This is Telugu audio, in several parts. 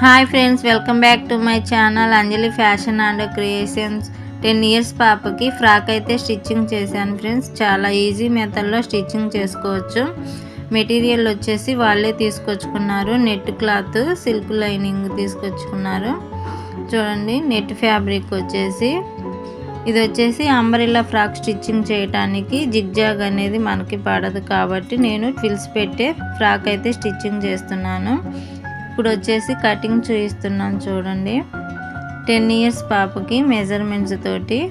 Hi friends welcome back to my channel Anjali fashion and creations. Ten years పాపకి ఫ్రాక్ అయితే స్టిచ్చింగ్ చేశాను ఫ్రెండ్స్. చాలా ఈజీ మెథడ్లో స్టిచ్చింగ్ చేసుకోవచ్చు. మెటీరియల్ వచ్చేసి వాళ్ళే తీసుకొచ్చుకున్నారు. నెట్ క్లాత్ సిల్క్ లైనింగ్ తీసుకొచ్చుకున్నారు. చూడండి నెట్ ఫ్యాబ్రిక్ వచ్చేసి. ఇది వచ్చేసి అంబరిల్లా ఫ్రాక్ స్టిచ్చింగ్ చేయడానికి జిగ్జాగ్ అనేది మనకి పడదు కాబట్టి నేను ట్విల్స్ పెట్టే ఫ్రాక్ అయితే స్టిచ్చింగ్ చేస్తున్నాను. ఇప్పుడు వచ్చేసి కటింగ్ చూపిస్తున్నాను చూడండి. టెన్ ఇయర్స్ పాపకి మెజర్మెంట్స్ తోటి.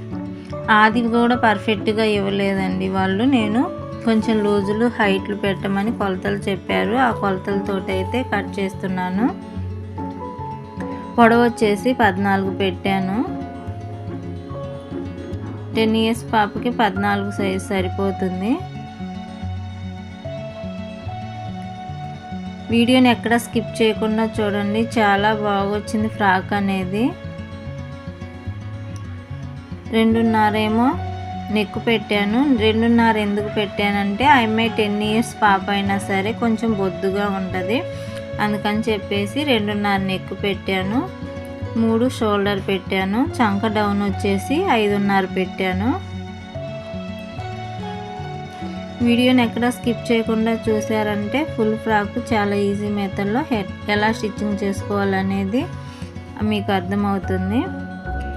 ఆది కూడా పర్ఫెక్ట్గా ఇవ్వలేదండి వాళ్ళు. నేను కొంచెం లూజులు హైట్లు పెట్టమని కొలతలు చెప్పారు. ఆ కొలతలతో అయితే కట్ చేస్తున్నాను. పొడవు వచ్చేసి పద్నాలుగు పెట్టాను. టెన్ ఇయర్స్ పాపకి పద్నాలుగు సైజ్ సరిపోతుంది. వీడియోని ఎక్కడ స్కిప్ చేయకుండా చూడండి. చాలా బాగొచ్చింది ఫ్రాక్ అనేది. రెండున్నరేమో నెక్కు పెట్టాను. రెండున్నర ఎందుకు పెట్టానంటే ఆ టెన్ ఇయర్స్ పాప అయినా సరే కొంచెం బొద్దుగా ఉంటుంది. అందుకని చెప్పేసి రెండున్నర నెక్కు పెట్టాను. మూడు షోల్డర్ పెట్టాను. చంక డౌన్ వచ్చేసి ఐదున్నర పెట్టాను. వీడియోని ఎక్కడ స్కిప్ చేయకుండా చూసారంటే ఫుల్ ఫ్రాక్ చాలా ఈజీ మెథడ్లో హెడ్ ఎలా స్టిచ్చింగ్ చేసుకోవాలనేది మీకు అర్థమవుతుంది.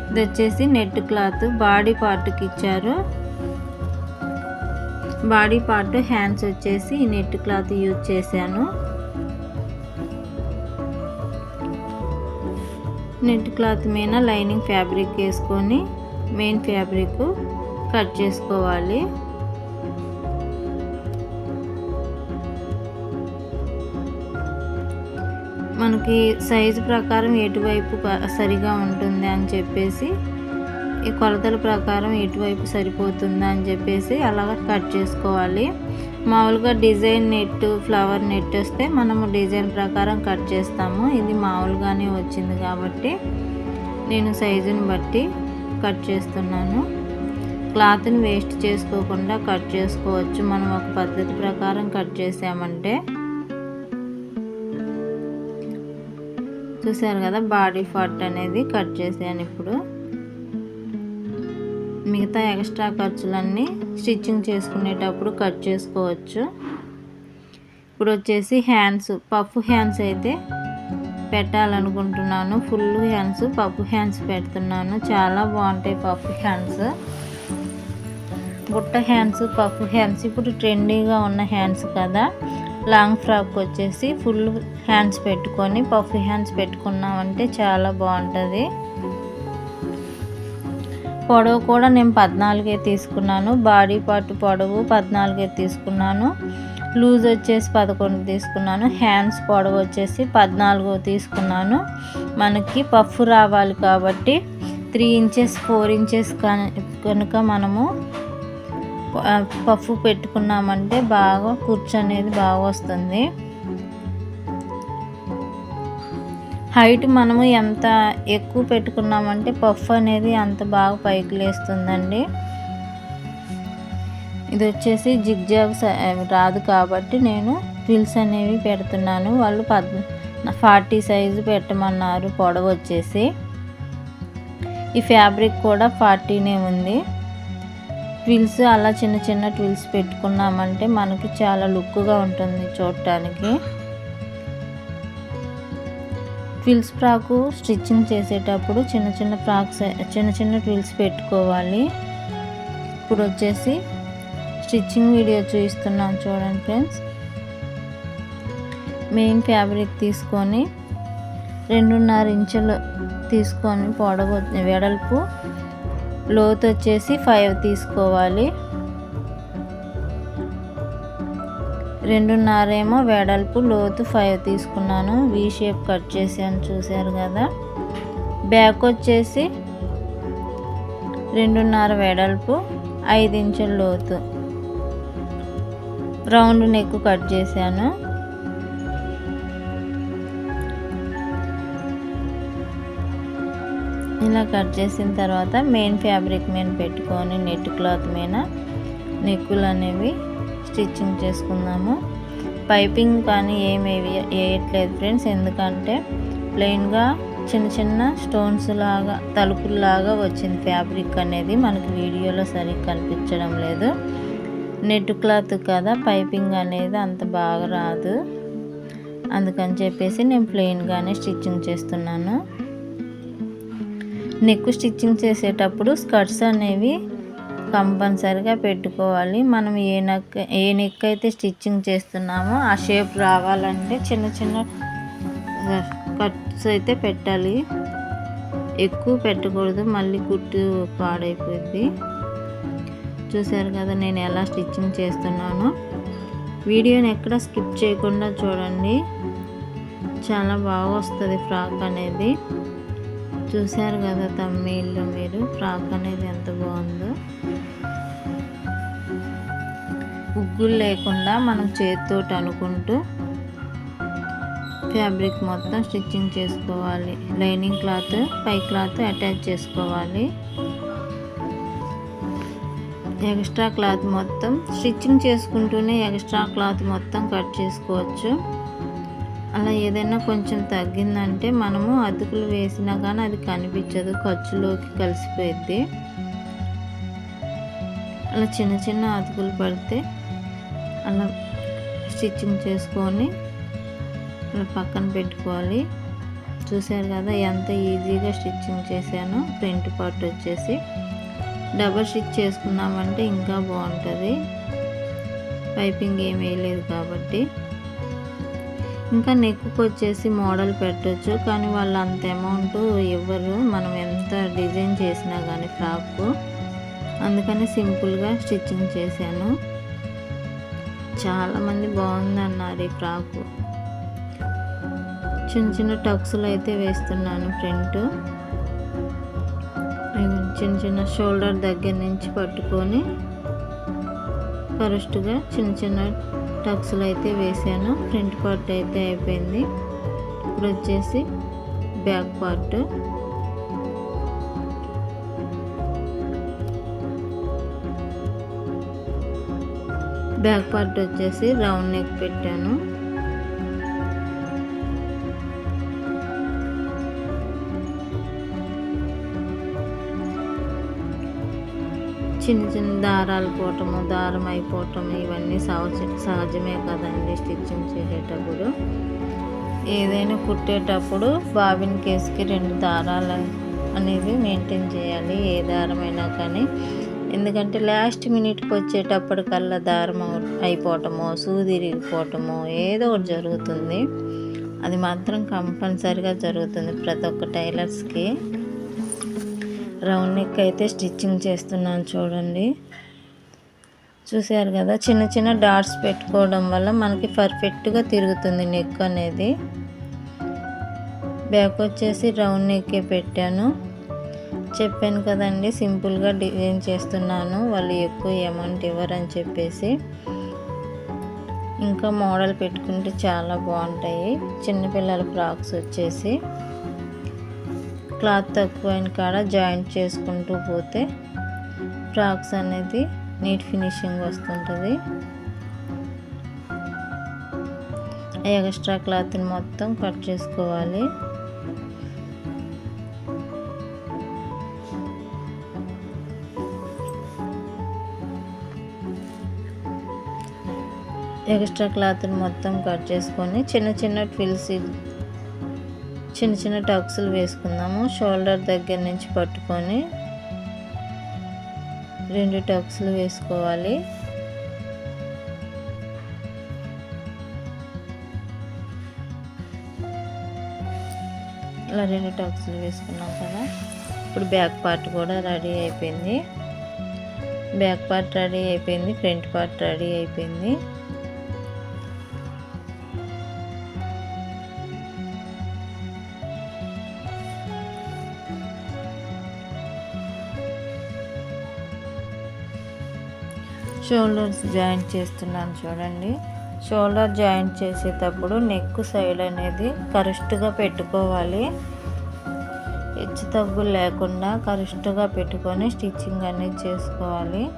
ఇది వచ్చేసి నెట్ క్లాత్ బాడీ పార్ట్కి ఇచ్చారు. బాడీ పార్ట్ హ్యాండ్స్ వచ్చేసి ఈ నెట్ క్లాత్ యూజ్ చేశాను. నెట్ క్లాత్ మీద లైనింగ్ ఫ్యాబ్రిక్ వేసుకొని మెయిన్ ఫ్యాబ్రిక్ కట్ చేసుకోవాలి. మనకి సైజు ప్రకారం ఎటువైపు సరిగా ఉంటుంది అని చెప్పేసి ఈ కొలతల ప్రకారం ఎటువైపు సరిపోతుందా అని చెప్పేసి అలాగ కట్ చేసుకోవాలి. మామూలుగా డిజైన్ నెట్ ఫ్లవర్ నెట్ వస్తే మనము డిజైన్ ప్రకారం కట్ చేస్తాము. ఇది మామూలుగానే వచ్చింది కాబట్టి నేను సైజుని బట్టి కట్ చేస్తున్నాను. క్లాత్ని వేస్ట్ చేసుకోకుండా కట్ చేసుకోవచ్చు. మనం ఒక పద్ధతి ప్రకారం కట్ చేసామంటే చూసారు కదా బాడీ పార్ట్ అనేది కట్ చేసాను ఇప్పుడు. మిగతా ఎక్స్ట్రా ఖర్చులన్నీ స్టిచ్చింగ్ చేసుకునేటప్పుడు కట్ చేసుకోవచ్చు. ఇప్పుడు వచ్చేసి హ్యాండ్స్ పఫ్ హ్యాండ్స్ అయితే పెట్టాలనుకుంటున్నాను. ఫుల్ హ్యాండ్స్ పప్పు హ్యాండ్స్ పెడుతున్నాను. చాలా బాగుంటాయి పప్పు హ్యాండ్స్. బుట్ట హ్యాండ్స్ పఫ్ హ్యాండ్స్. ఇప్పుడు ట్రెండీగా ఉన్న హ్యాండ్స్ కదా. లాంగ్ ఫ్రాక్ వచ్చేసి ఫుల్ హ్యాండ్స్ పెట్టుకొని పఫ్ హ్యాండ్స్ పెట్టుకున్నామంటే చాలా బాగుంటుంది. పొడవు కూడా నేను పద్నాలుగే తీసుకున్నాను. బాడీ పార్ట్ పొడవు పద్నాలుగే తీసుకున్నాను. లూజ్ వచ్చేసి పదకొండు తీసుకున్నాను. హ్యాండ్స్ పొడవు వచ్చేసి పద్నాలుగు తీసుకున్నాను. మనకి పఫ్ రావాలి కాబట్టి త్రీ ఇంచెస్ ఫోర్ ఇంచెస్ కనుక మనము పఫ్ పెట్టుకున్నామంటే బాగా కుర్చు అనేది బాగా వస్తుంది. హైట్ మనము ఎంత ఎక్కువ పెట్టుకున్నామంటే పఫ్ అనేది అంత బాగా పైకి లేస్తుందండి. ఇది వచ్చేసి జిగ్జాగ్ రాదు కాబట్టి నేను పిల్స్ అనేవి పెడుతున్నాను. వాళ్ళు పద్ ఫార్టీ సైజు పెట్టమన్నారు పొడవు వచ్చేసి. ఈ ఫ్యాబ్రిక్ కూడా ఫార్టీనే ఉంది. ట్విల్స్ అలా చిన్న చిన్న ట్విల్స్ పెట్టుకున్నామంటే మనకి చాలా లుక్గా ఉంటుంది చూడటానికి. ట్విల్స్ ఫ్రాకు స్టిచ్చింగ్ చేసేటప్పుడు చిన్న చిన్న ఫ్రాక్స్ చిన్న చిన్న ట్విల్స్ పెట్టుకోవాలి. ఇప్పుడు వచ్చేసి స్టిచ్చింగ్ వీడియో చూపిస్తున్నాం చూడండి ఫ్రెండ్స్. మెయిన్ ఫ్యాబ్రిక్ తీసుకొని రెండున్నర ఇంచులు తీసుకొని పొడవు వెడల్పు లోతు వచ్చేసి ఫైవ్ తీసుకోవాలి రెండున్నరేమో వెడల్పు లోతు ఫైవ్ తీసుకున్నాను. వీ షేప్ కట్ చేసాను చూశారు కదా. బ్యాక్ వచ్చేసి రెండున్నర వెడల్పు ఐదు ఇంచుల లోతు. రౌండ్ నెక్ కట్ చేశాను. ఇలా కట్ చేసిన తర్వాత మెయిన్ ఫ్యాబ్రిక్ మీద పెట్టుకొని నెట్ క్లాత్ మీద నెక్కులు అనేవి స్టిచ్చింగ్ చేసుకుందాము. పైపింగ్ కానీ ఏమి వేయట్లేదు ఫ్రెండ్స్ ఎందుకంటే ప్లెయిన్గా చిన్న చిన్న స్టోన్స్ లాగా తలుపుల్లాగా వచ్చింది ఫ్యాబ్రిక్ అనేది మనకి వీడియోలో సరిగ్గా కనిపించడం లేదు. నెట్ క్లాత్ కదా పైపింగ్ అనేది అంత బాగా రాదు. అందుకని చెప్పేసి నేను ప్లెయిన్గానే స్టిచ్చింగ్ చేస్తున్నాను. నెక్ స్టిచ్చింగ్ చేసేటప్పుడు స్కర్ట్స్ అనేవి కంపల్సరిగా పెట్టుకోవాలి. మనం ఏ నెక్ ఏ నెక్ అయితే స్టిచ్చింగ్ చేస్తున్నామో ఆ షేప్ రావాలంటే చిన్న చిన్న కట్స్ అయితే పెట్టాలి. ఎక్కువ పెట్టకూడదు మళ్ళీ కుట్టు పాడైపోయింది చూసారు కదా నేను ఎలా స్టిచ్చింగ్ చేస్తున్నానో. వీడియోని ఎక్కడ స్కిప్ చేయకుండా చూడండి. చాలా బాగా వస్తుంది ఫ్రాక్ అనేది. చూశారు కదా తమ్మీళ్ళు మీరు ఫ్రాక్ అనేది ఎంత బాగుందో. ఉగ్గులు లేకుండా మనం చేతితోటి అనుకుంటూ ఫ్యాబ్రిక్ మొత్తం స్టిచ్చింగ్ చేసుకోవాలి. లైనింగ్ క్లాత్ పై క్లాత్ అటాచ్ చేసుకోవాలి. ఎక్స్ట్రా క్లాత్ మొత్తం స్టిచ్చింగ్ చేసుకుంటూనే ఎక్స్ట్రా క్లాత్ మొత్తం కట్ చేసుకోవచ్చు. అలా ఏదైనా కొంచెం తగ్గిందంటే మనము అతుకులు వేసినా కానీ అది కనిపించదు ఖర్చులోకి కలిసిపోయింది అలా చిన్న చిన్న అతుకులు పడితే అలా స్టిచ్చింగ్ చేసుకొని అలా పక్కన పెట్టుకోవాలి. చూశారు కదా ఎంత ఈజీగా స్టిచ్చింగ్ చేశాను. ఫ్రంట్ పార్ట్ వచ్చేసి డబల్ స్టిచ్ చేసుకున్నామంటే ఇంకా బాగుంటుంది. పైపింగ్ ఏం వేయలేదు కాబట్టి. ఇంకా నెక్కు వచ్చేసి మోడల్ పెట్టచ్చు కానీ వాళ్ళు అంత అమౌంట్ ఇవ్వరు. మనం ఎంత డిజైన్ చేసినా కానీ ఫ్రాక్. అందుకని సింపుల్గా స్టిచ్చింగ్ చేశాను. చాలామంది బాగుందన్నారు ఈ ఫ్రాకు. చిన్న చిన్న టక్స్లు అయితే వేస్తున్నాను ఫ్రంట్ చిన్న చిన్న షోల్డర్ దగ్గర నుంచి పట్టుకొని ఫరెస్ట్గా చిన్న చిన్న టక్స్లు అయితే వేసాను. ఫ్రంట్ పార్ట్ అయితే అయిపోయింది. ఇప్పుడు వచ్చేసి బ్యాక్ పార్ట్. బ్యాక్ పార్ట్ వచ్చేసి రౌండ్ నెక్ పెట్టాను. చిన్న చిన్న దారాలు పోవటము దారం అయిపోవటము ఇవన్నీ సహజ సహజమే కదండి స్టిచ్చింగ్ చేసేటప్పుడు. ఏదైనా కుట్టేటప్పుడు బాబిన్ కేసుకి రెండు దారాలు అనేవి మెయింటైన్ చేయాలి ఏ దారమైనా కానీ. ఎందుకంటే లాస్ట్ మినిట్కి వచ్చేటప్పటికల్లా దారం అయిపోవటమో సూదిరిగిపోవటము ఏదో ఒకటి జరుగుతుంది. అది మాత్రం కంపల్సరిగా జరుగుతుంది ప్రతి ఒక్క టైలర్స్కి. రౌండ్ నెక్ అయితే స్టిచ్చింగ్ చేస్తున్నాను చూడండి. చూసారు కదా చిన్న చిన్న డాట్స్ పెట్టుకోవడం వల్ల మనకి పర్ఫెక్ట్గా తిరుగుతుంది నెక్ అనేది. బ్యాక్ వచ్చేసి రౌండ్ నెక్కే పెట్టాను. చెప్పాను కదండి సింపుల్గా డిజైన్ చేస్తున్నాను వాళ్ళు ఎక్కువ అమౌంట్ ఇవ్వరని చెప్పేసి. ఇంకా మోడల్ పెట్టుకుంటే చాలా బాగుంటాయి. చిన్నపిల్లల ఫ్రాక్స్ వచ్చేసి. క్లాత్ తక్కువైన కాడ జాయింట్ చేసుకుంటూ పోతే ఫ్రాక్స్ అనేది నీట్ ఫినిషింగ్ వస్తుంటుంది. ఎక్స్ట్రా క్లాత్ని మొత్తం కట్ చేసుకోవాలి. ఎక్స్ట్రా క్లాత్ని మొత్తం కట్ చేసుకొని చిన్న చిన్న ట్విల్స్ చిన్న చిన్న టక్స్లు వేసుకుందాము. షోల్డర్ దగ్గర నుంచి పట్టుకొని రెండు టక్స్లు వేసుకోవాలి. ఇలా రెండు టక్స్లు వేసుకున్నాం కదా. ఇప్పుడు బ్యాక్ పార్ట్ కూడా రెడీ అయిపోయింది. బ్యాక్ పార్ట్ రెడీ అయిపోయింది ఫ్రంట్ పార్ట్ రెడీ అయిపోయింది. షోల్డర్స్ జాయింట్ చేస్తున్నాను చూడండి. షోల్డర్ జాయింట్ చేసేటప్పుడు నెక్ సైడ్ అనేది కరెక్ట్గా పెట్టుకోవాలి. హెచ్చు తగ్గు లేకుండా కరెక్ట్గా పెట్టుకొని స్టిచ్చింగ్ అనేది చేసుకోవాలి.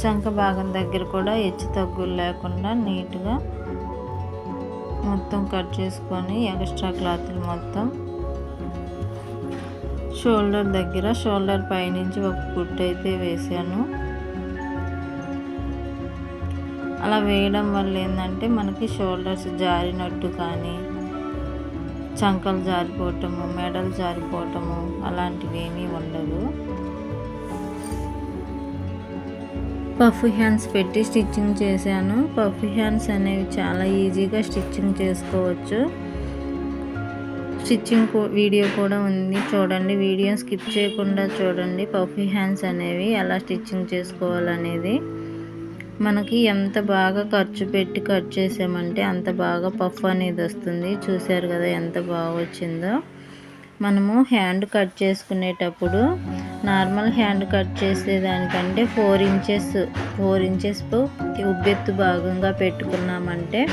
చంక భాగం దగ్గర కూడా హెచ్చు తగ్గులు లేకుండా నీట్గా మొత్తం కట్ చేసుకొని ఎక్స్ట్రా క్లాత్లు మొత్తం షోల్డర్ దగ్గర షోల్డర్ పైనుంచి ఒక కుట్టు అయితే వేసాను అలా వేయడం వల్ల ఏంటంటే మనకి షోల్డర్స్ జారినట్టు కానీ చంకలు జారిపోవటము మెడలు జారిపోవటము అలాంటివి ఏమీ ఉండవు పఫ్ హ్యాండ్స్ పెట్టి స్టిచ్చింగ్ చేశాను. పఫ్ హ్యాండ్స్ అనేవి చాలా ఈజీగా స్టిచ్చింగ్ చేసుకోవచ్చు. స్టిచ్చింగ్ వీడియో కూడా ఉంది. చూడండి వీడియో స్కిప్ చేయకుండా చూడండి. పఫీ హ్యాండ్స్ అనేవి ఎలా స్టిచ్చింగ్ చేసుకోవాలనేది. మనకి ఎంత బాగా ఖర్చు పెట్టి కట్ చేసామంటే అంత బాగా పఫ్ అనేది వస్తుంది. చూసారు కదా ఎంత బాగా వచ్చిందో. మనము హ్యాండ్ కట్ చేసుకునేటప్పుడు నార్మల్ హ్యాండ్ కట్ చేసేదానికంటే ఫోర్ ఇంచెస్ ఫోర్ ఇంచెస్ ఉబ్బెత్తు భాగంగా పెట్టుకున్నామంటే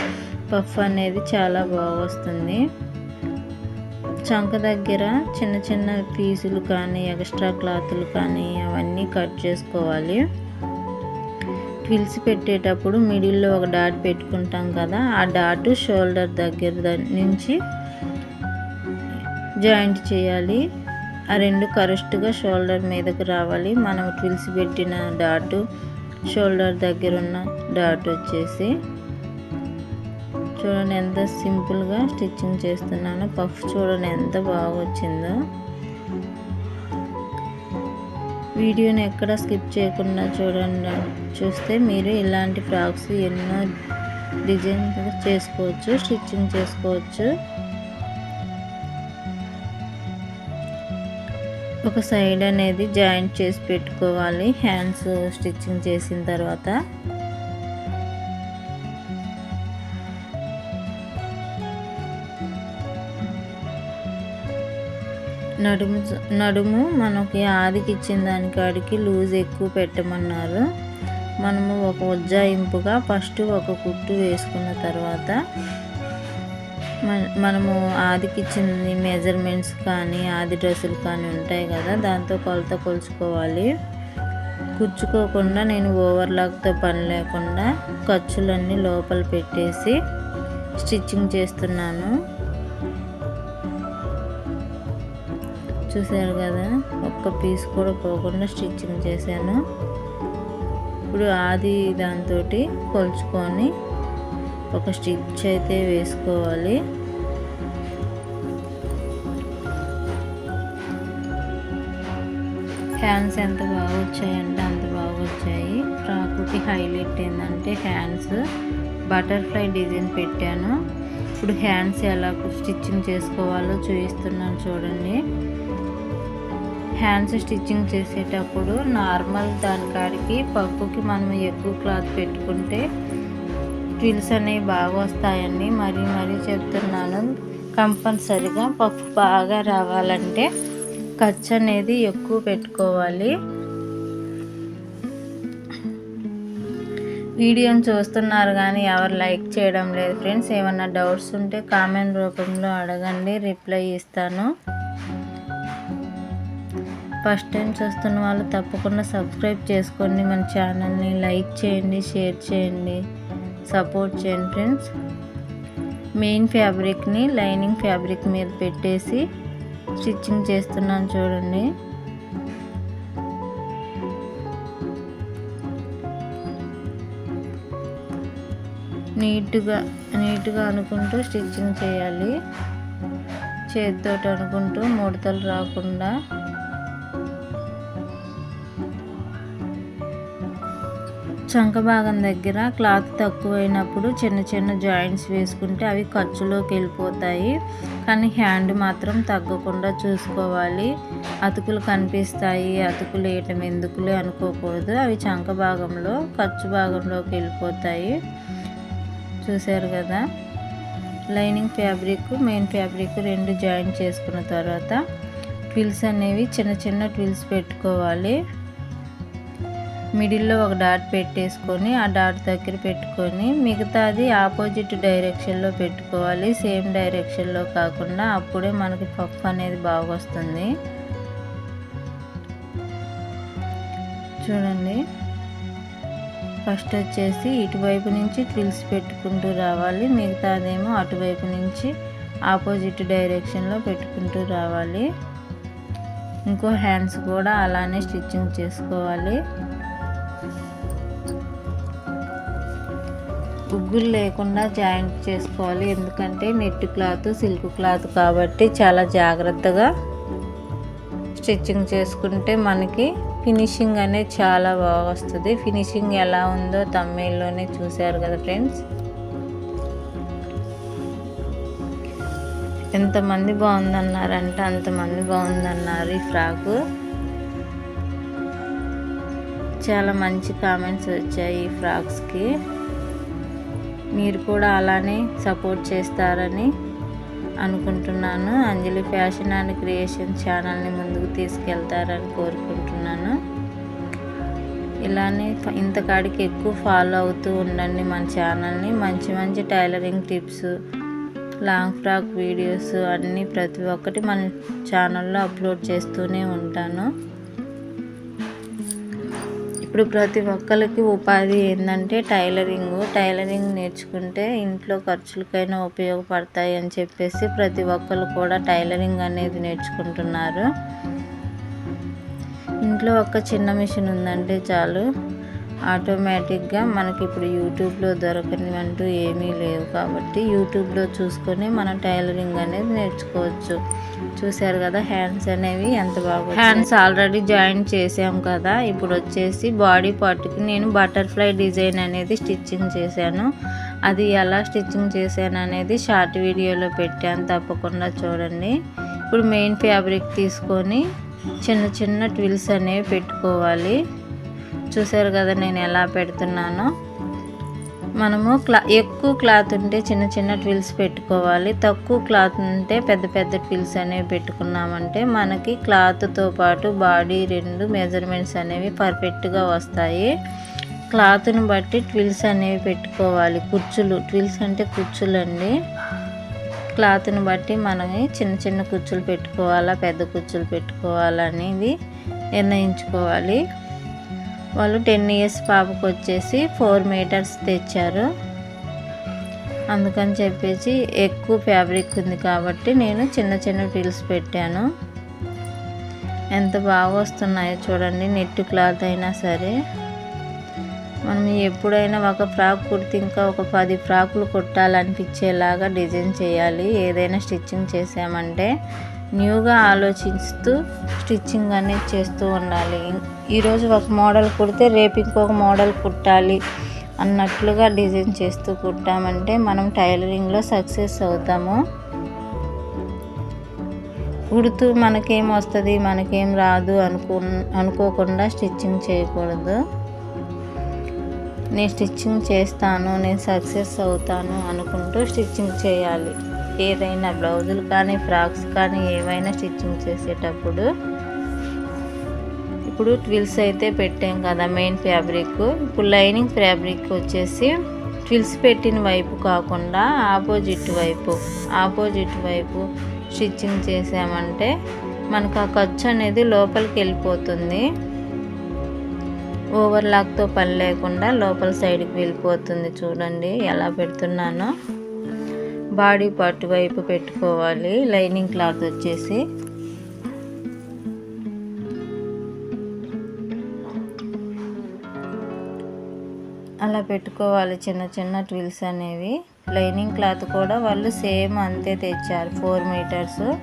పఫ్ అనేది చాలా బాగా వస్తుంది. చంక దగ్గర చిన్న చిన్న పీసులు కానీ ఎక్స్ట్రా క్లాతులు కానీ అవన్నీ కట్ చేసుకోవాలి. పిలిచి పెట్టేటప్పుడు మిడిల్లో ఒక డాట్ పెట్టుకుంటాం కదా ఆ డాట్ షోల్డర్ దగ్గర నుంచి జాయింట్ చేయాలి. ఆ రెండు కరెక్ట్గా షోల్డర్ మీదకి రావాలి. మనం ట్విల్స్ పెట్టిన డాటు షోల్డర్ దగ్గర ఉన్న డాట్ వచ్చేసి చూడండి ఎంత సింపుల్గా స్టిచ్చింగ్ చేస్తున్నాను. పఫ్ చూడండి ఎంత బాగా వచ్చిందో. వీడియోని ఎక్కడ స్కిప్ చేయకుండా చూడండి. చూస్తే మీరు ఇలాంటి ఫ్రాక్స్ ఎన్నో డిజైన్ చేసుకోవచ్చు స్టిచ్చింగ్ చేసుకోవచ్చు. ఒక సైడ్ అనేది జాయింట్ చేసి పెట్టుకోవాలి. హ్యాండ్స్ స్టిచ్చింగ్ చేసిన తర్వాత. నడుము నడుము మనకి ఆదికి ఇచ్చిన దానికాడికి లూజ్ ఎక్కువ పెట్టమన్నారు. మనము ఒక ఉజ్జాయింపుగా ఫస్ట్ ఒక కుట్టు వేసుకున్న తర్వాత మనము ఆదికి ఇచ్చిన మెజర్మెంట్స్ కానీ ఆది డ్రెస్సులు కానీ ఉంటాయి కదా దాంతో కొలత కొలుచుకోవాలి. కుచ్చుకోకుండా నేను ఓవర్లాక్తో పని లేకుండా ఖర్చులన్నీ లోపల పెట్టేసి స్టిచ్చింగ్ చేస్తున్నాను. చూసారు కదా? ఒక్క పీస్ కూడా పోకుండా స్టిచ్చింగ్ చేశాను. ఇప్పుడు ఆది దాంతో కొలుచుకొని ఒక స్టిచ్ అయితే వేసుకోవాలి. హ్యాండ్స్ ఎంత బాగా వచ్చాయంటే అంత బాగా వచ్చాయి ఫ్రాకుకి హైలైట్ ఏంటంటే హ్యాండ్స్. బటర్ఫ్లై డిజైన్ పెట్టాను. ఇప్పుడు హ్యాండ్స్ ఎలా స్టిచ్చింగ్ చేసుకోవాలో చూపిస్తున్నాను చూడండి. హ్యాండ్స్ స్టిచ్చింగ్ చేసేటప్పుడు నార్మల్ దాని కాడికి పప్పుకి మనం ఎక్కువ క్లాత్ పెట్టుకుంటే ట్విల్స్ అనేవి బాగా వస్తాయండి. మరీ మరీ చెప్తున్నాను కంపల్సరిగా పప్పు బాగా రావాలంటే ఖర్చు అనేది ఎక్కువ పెట్టుకోవాలి. వీడియోని చూస్తున్నారు కానీ ఎవరు లైక్ చేయడం లేదు ఫ్రెండ్స్. ఏమన్నా డౌట్స్ ఉంటే కామెంట్ రూపంలో అడగండి రిప్లై ఇస్తాను. ఫస్ట్ టైం చూస్తున్న వాళ్ళు తప్పకుండా సబ్స్క్రైబ్ చేసుకోండి మన ఛానల్ని లైక్ చేయండి షేర్ చేయండి సపోర్ట్ చేయండి ఫ్రెండ్స్. మెయిన్ ఫ్యాబ్రిక్ని లైనింగ్ ఫ్యాబ్రిక్ మీద పెట్టేసి స్టిచ్చింగ్ చేస్తున్నాను చూడండి. నీట్గా నీట్గా అనుకుంటూ స్టిచ్చింగ్ చేయాలి. చేతితో అనుకుంటూ ముడతలు రాకుండా చంక భాగం దగ్గర క్లాత్ తక్కువైనప్పుడు చిన్న చిన్న జాయింట్స్ వేసుకుంటే అవి ఖర్చులోకి వెళ్ళిపోతాయి. కానీ హ్యాండ్ మాత్రం తగ్గకుండా చూసుకోవాలి. అతుకులు కనిపిస్తాయి. అతుకులు వేయటం ఎందుకులే అనుకోకూడదు. అవి చంక భాగంలో ఖర్చు భాగంలోకి వెళ్ళిపోతాయి. చూశారు కదా? లైనింగ్ ఫ్యాబ్రిక్ మెయిన్ ఫ్యాబ్రిక్ రెండు జాయింట్ చేసుకున్న తర్వాత ట్విల్స్ అనేవి చిన్న చిన్న ట్విల్స్ పెట్టుకోవాలి. మిడిల్లో ఒక డాట్ పెట్టేసుకొని ఆ డాట్ దగ్గర పెట్టుకొని మిగతాది ఆపోజిట్ డైరెక్షన్లో పెట్టుకోవాలి. సేమ్ డైరెక్షన్లో కాకుండా అప్పుడే మనకి పప్పు అనేది బాగా వస్తుంది. చూడండి. ఫస్ట్ వచ్చేసి ఇటువైపు నుంచి ట్విల్స్ పెట్టుకుంటూ రావాలి. మిగతాదేమో అటువైపు నుంచి ఆపోజిట్ డైరెక్షన్లో పెట్టుకుంటూ రావాలి. ఇంకో హ్యాండ్స్ కూడా అలానే స్టిచ్చింగ్ చేసుకోవాలి. ఉగ్గులు లేకుండా జాయింట్ చేసుకోవాలి. ఎందుకంటే నెట్ క్లాత్ సిల్క్ క్లాత్ కాబట్టి చాలా జాగ్రత్తగా స్టిచ్చింగ్ చేసుకుంటే మనకి ఫినిషింగ్ అనేది చాలా బాగా వస్తుంది. ఫినిషింగ్ ఎలా ఉందో తమ్మేల్లోనే చూశారు కదా ఫ్రెండ్స్. ఎంతమంది బాగుందన్నారంటే అంతమంది బాగుందన్నారు ఈ ఫ్రాకు. చాలా మంచి కామెంట్స్ వచ్చాయి ఈ ఫ్రాక్స్కి. మీరు కూడా అలానే సపోర్ట్ చేస్తారని అనుకుంటున్నాను. అంజలి ఫ్యాషన్ అండ్ క్రియేషన్ ఛానల్ని ముందుకు తీసుకెళ్తారని కోరుకుంటున్నాను. ఇలానే ఇంతకాడికి ఎక్కువ ఫాలో అవుతూ ఉండండి మన ఛానల్ని. మంచి మంచి tailoring tips long frock videos అన్నీ ప్రతి ఒక్కటి మన ఛానల్లో అప్లోడ్ చేస్తూనే ఉంటాను. ఇప్పుడు ప్రతి ఒక్కరికి ఉపాధి ఏంటంటే టైలరింగ్. టైలరింగ్ నేర్చుకుంటే ఇంట్లో ఖర్చులకైనా ఉపయోగపడతాయి అని చెప్పేసి ప్రతి ఒక్కరు కూడా టైలరింగ్ అనేది నేర్చుకుంటున్నారు. ఇంట్లో ఒక చిన్న మిషన్ ఉందంటే చాలు. ఆటోమేటిక్గా మనకి ఇప్పుడు యూట్యూబ్లో దొరకనివంటూ ఏమీ లేవు కాబట్టి యూట్యూబ్లో చూసుకొని మనం టైలరింగ్ అనేది నేర్చుకోవచ్చు. చూసారు కదా హ్యాండ్స్ అనేవి ఎంత బాగా హ్యాండ్స్ ఆల్రెడీ జాయిన్ చేసాం కదా ఇప్పుడు వచ్చేసి బాడీ పార్ట్కి నేను బటర్ఫ్లై డిజైన్ అనేది స్టిచ్చింగ్ చేశాను. అది ఎలా స్టిచ్చింగ్ చేశాను అనేది షార్ట్ వీడియోలో పెట్టాను తప్పకుండా చూడండి. ఇప్పుడు మెయిన్ ఫ్యాబ్రిక్ తీసుకొని చిన్న చిన్న ట్విల్స్ అనేవి పెట్టుకోవాలి. చూసారు కదా నేను ఎలా పెడుతున్నానో. మనము క్లా ఎక్కువ క్లాత్ ఉంటే చిన్న చిన్న ట్విల్స్ పెట్టుకోవాలి. తక్కువ క్లాత్ ఉంటే పెద్ద పెద్ద ట్విల్స్ అనేవి పెట్టుకున్నామంటే మనకి క్లాత్తో పాటు బాడీ రెండు మెజర్మెంట్స్ అనేవి పర్ఫెక్ట్గా వస్తాయి. క్లాత్ని బట్టి ట్విల్స్ అనేవి పెట్టుకోవాలి. కుర్చులు ట్విల్స్ అంటే కుర్చులు అండి క్లాత్ని బట్టి మనకి చిన్న చిన్న కుర్చులు పెట్టుకోవాలా పెద్ద కుర్చులు పెట్టుకోవాలా అనేది నిర్ణయించుకోవాలి. వాళ్ళు టెన్ ఇయర్స్ పాపకు వచ్చేసి ఫోర్ మీటర్స్ తెచ్చారు. అందుకని చెప్పేసి ఎక్కువ ఫ్యాబ్రిక్ ఉంది కాబట్టి నేను చిన్న చిన్న రీల్స్ పెట్టాను. ఎంత బాగా వస్తున్నాయో చూడండి నెట్ క్లాత్ అయినా సరే. మనం ఎప్పుడైనా ఒక ఫ్రాక్ కుడితే ఇంకా ఒక పది ఫ్రాకులు కుట్టాలనిపించేలాగా డిజైన్ చేయాలి. ఏదైనా స్టిచ్చింగ్ చేసామంటే న్యూగా ఆలోచిస్తూ స్టిచ్చింగ్ అనేది చేస్తూ ఉండాలి. ఈరోజు ఒక మోడల్ కుడితే రేపు ఇంకొక మోడల్ కుట్టాలి అన్నట్లుగా డిజైన్ చేస్తూ కుట్టామంటే మనం టైలరింగ్లో సక్సెస్ అవుతాము. కుడుతూ మనకేం వస్తుంది మనకేం రాదు అనుకు అనుకోకుండా స్టిచ్చింగ్ చేయకూడదు. నేను స్టిచ్చింగ్ చేస్తాను నేను సక్సెస్ అవుతాను అనుకుంటూ స్టిచ్చింగ్ చేయాలి. ఏదైనా బ్లౌజులు కానీ ఫ్రాక్స్ కానీ ఏవైనా స్టిచ్చింగ్ చేసేటప్పుడు ఇప్పుడు ట్విల్స్ అయితే పెట్టాం కదా మెయిన్ ఫ్యాబ్రిక్. ఇప్పుడు లైనింగ్ ఫ్యాబ్రిక్ వచ్చేసి ట్విల్స్ పెట్టిన వైపు కాకుండా ఆపోజిట్ వైపు ఆపోజిట్ వైపు స్టిచ్చింగ్ చేసామంటే మనకు ఆ ఖర్చు అనేది లోపలికి వెళ్ళిపోతుంది. ఓవర్లాక్తో పని లేకుండా లోపల సైడ్కి వెళ్ళిపోతుంది చూడండి ఎలా పెడుతున్నానో. బాడీ పార్ట్ వైపు పెట్టుకోవాలి. లైనింగ్ క్లాత్ వచ్చేసి. అలా పెట్టుకోవాలి. చిన్న చిన్న ట్విల్స్ అనేవి. లైనింగ్ క్లాత్ కూడా వాళ్ళు సేమ్ అంతే తెచ్చారు. Four metres.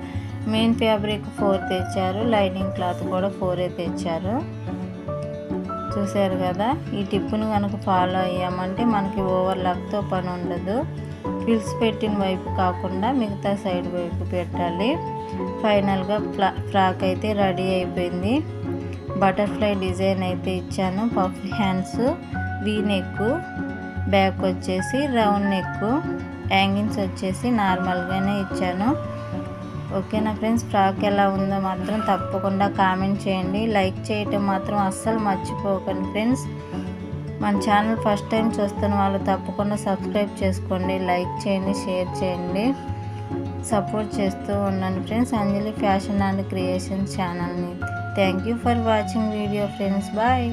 Main fabric four తెచ్చారు. లైనింగ్ క్లాత్ కూడా ఫోరే తెచ్చారు. చూసారు కదా? ఈ టిప్పును కనుక ఫాలో అయ్యామంటే మనకి ఓవర్లాక్తో పని ఉండదు. ఫిల్స్ పెట్టిన వైపు కాకుండా మిగతా సైడ్ వైపు పెట్టాలి. ఫైనల్గా ఫ్లా ఫ్రాక్ అయితే రెడీ అయిపోయింది. బటర్ఫ్లై డిజైన్ అయితే ఇచ్చాను. Puff hands V neck back వచ్చేసి రౌండ్ నెక్ యాంగిల్స్ వచ్చేసి నార్మల్గానే ఇచ్చాను. ఓకేనా ఫ్రెండ్స్? ఫ్రాక్ ఎలా ఉందో మాత్రం తప్పకుండా కామెంట్ చేయండి. లైక్ చేయటం మాత్రం అస్సలు మర్చిపోకండి ఫ్రెండ్స్. మన ఛానల్ ఫస్ట్ టైం చూస్తున్న వాళ్ళు తప్పకుండా సబ్స్క్రైబ్ చేసుకోండి లైక్ చేయండి షేర్ చేయండి. సపోర్ట్ చేస్తూ ఉండండి friends. Anjali fashion and creation ఛానల్ని. Thank you for watching video friends. Bye.